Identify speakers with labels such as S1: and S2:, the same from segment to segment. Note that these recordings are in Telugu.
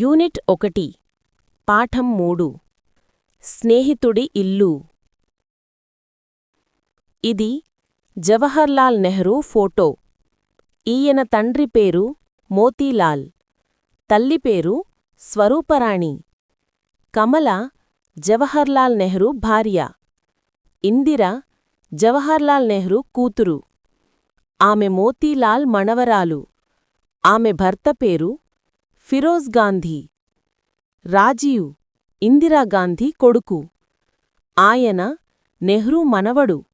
S1: యూనిట్ ఒకటి. పాఠం మూడు. స్నేహితుడి ఇల్లు. ఇది జవహర్లాల్ నెహ్రూ ఫోటో. ఈయన తండ్రి పేరు మోతీలాల్. తల్లి పేరు స్వరూపరాణి. కమల జవహర్లాల్ నెహ్రూ భార్య. ఇందిర జవహర్లాల్ నెహ్రూ కూతురు. ఆమె మోతీలాల్ మణవరాలు ఆమె భర్త పేరు ఫిరోజ్ గాంధీ. రాజీవ్ ఇందిరాగాంధీ కొడుకు. ఆయన నెహ్రూ మనవడు.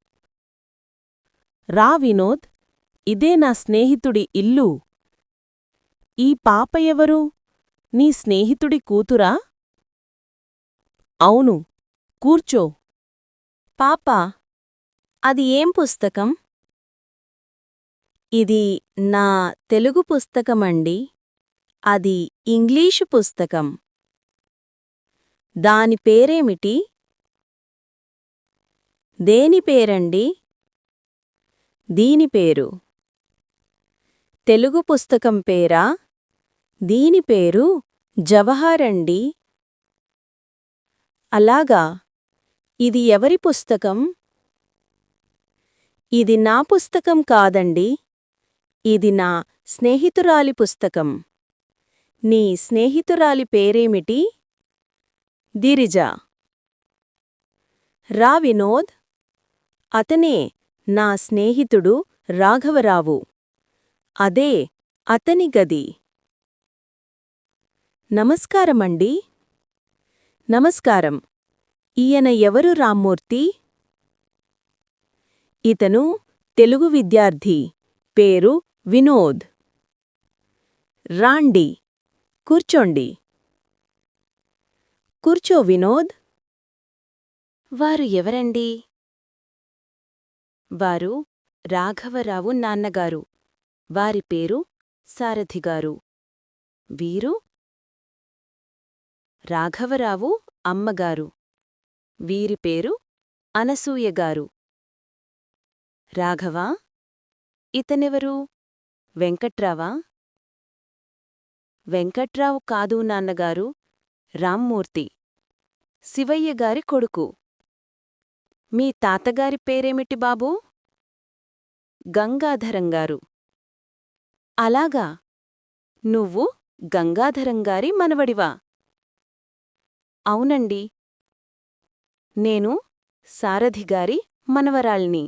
S1: రా వినోద్ ఇదే నా స్నేహితుడి ఇల్లు. ఈ పాప ఎవరు? నీ స్నేహితుడి కూతురా? అవును కూర్చో.
S2: పాపా అది ఏం పుస్తకం? ఇది నా తెలుగు పుస్తకమండి. అది ఇంగ్లీషు పుస్తకం. దాని పేరేమిటి? దేని పేరండి? దీని పేరు. తెలుగు పుస్తకం పేరా? దీని పేరు జవహర్ అండి అలాగా ఇది ఎవరి పుస్తకం? ఇది నా పుస్తకం కాదండి. ఇది నా స్నేహితురాలి పుస్తకం. నీ స్నేహితురాలి పేరేమిటి? దిరిజ రా వినోద్. అతనే నా స్నేహితుడు రాఘవరావు. అదే అతని గది. నమస్కారమండి. నమస్కారం. ఈయన ఎవరు రామ్మూర్తి? ఇతను తెలుగు విద్యార్థి. పేరు వినోద్. రాండి. కూర్చోండి. కూర్చో వినోద్. వారు ఎవరండి? వారు రాఘవరావు నాన్నగారు. వారి పేరు సారథిగారు వీరు రాఘవరావు అమ్మగారు. వీరి పేరు అనసూయగారు రాఘవా? ఇతనెవరు? వెంకట్రావా? వెంకట్రావు కాదు నాన్నగారు రామ్మూర్తి. శివయ్య గారి కొడుకు. మీ తాతగారి పేరేమిటి బాబూ? గంగాధరంగారు అలాగా. నువ్వు గంగాధరంగారి మనవడివా? అవునండి. నేను సారథిగారి మనవరాల్ని.